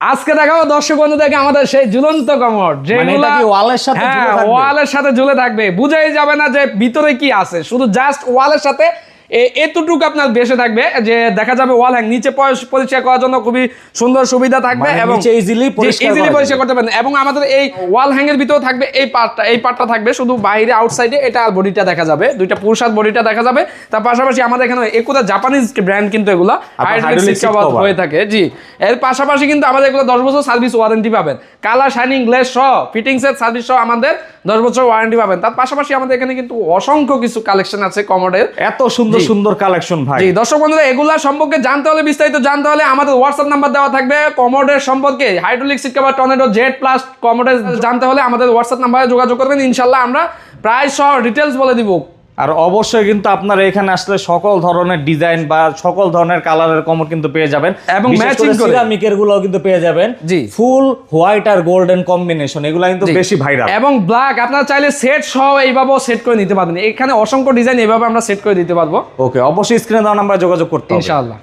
আজকে দেখাবো দর্শক বন্ধু দেখে আমাদের সেই ঝুলন্ত কমর যে এটা ওয়ালের সাথে ঝুলে হ্যাঁ থাকবে? ওয়ালের সাথে ঝুলে থাকবে বুঝাই যাবে না যে ভিতরে কি আছে শুধু জাস্ট ওয়ালের সাথে এতটুকু আপনার বেসে থাকবে যে দেখা যাবে ওয়াল হ্যাং নিচে পরিষ্কার করার জন্য খুবই সুন্দর সুবিধা থাকবে মানে এবং ইজিলি পরিষ্কার করতে পারবেন। এবং আমাদের এই ওয়াল হ্যাং এর ভিতরে থাকবে এই পার্টটা এই পার্টটা থাকবে শুধু বাইরে আউটসাইডে এটা আর বডিটা দেখা যাবে। দুইটা পুরুষার বডিটা দেখা যাবে। তার পাশাপাশি আমাদের এখানে একুদা জাপানিজ ব্র্যান্ড কিন্তু এগুলো। হয়ে থাকে জি। এর পাশাপাশি কিন্তু আমাদের এগুলো দশ বছর সার্ভিস ওয়ারেন্টি পাবেন। কালার শাইনিং গ্লেস সহ ফিটিংস এর সার্ভিস সহ আমাদের দশ বছর ওয়ারেন্টি পাবেন। তার পাশাপাশি আমাদের এখানে কিন্তু অসংখ্য কিছু কালেকশন আছে কমোডের এত সুন্দর সুন্দর কালেকশন ভাই। জি দর্শক বন্ধুরা এগুলা সম্পর্কে জানতে হলে বিস্তারিত জানতে হলে আমাদের হোয়াটসঅ্যাপ নাম্বার দেওয়া থাকবে। কমোডের সম্পর্কে hydraulic seat cover tornado Z plus কমোডের জানতে হলে আমাদের হোয়াটসঅ্যাপ নাম্বারে যোগাযোগ করবেন। ইনশাল্লাহ আমরা প্রায় সহ ডিটেলস বলে দিব। আর অবশ্যই কিন্তু আপনারা এখানে আসলে সকল ধরনের ডিজাইন বা সকল ধরনের কালারের কমর কিন্তু পেয়ে যাবেন এবং ম্যাচিং সিরামিকেরগুলো কিন্তু পেয়ে যাবেন। জি। ফুল হোয়াইট আর গোল্ডেন কম্বিনেশন এগুলো কিন্তু বেশি ভাইরাল। এবং ব্ল্যাক আপনারা চাইলে সেট সহ এইভাবেও সেট করে নিতে পারবেন। এখানে অসংখ্য ডিজাইন এইভাবে আমরা সেট করে দিতে পারব। ওকে অবশ্যই স্ক্রিনে দেওয়া আমরা যোগাযোগ করতে হবে। ইনশাআল্লাহ।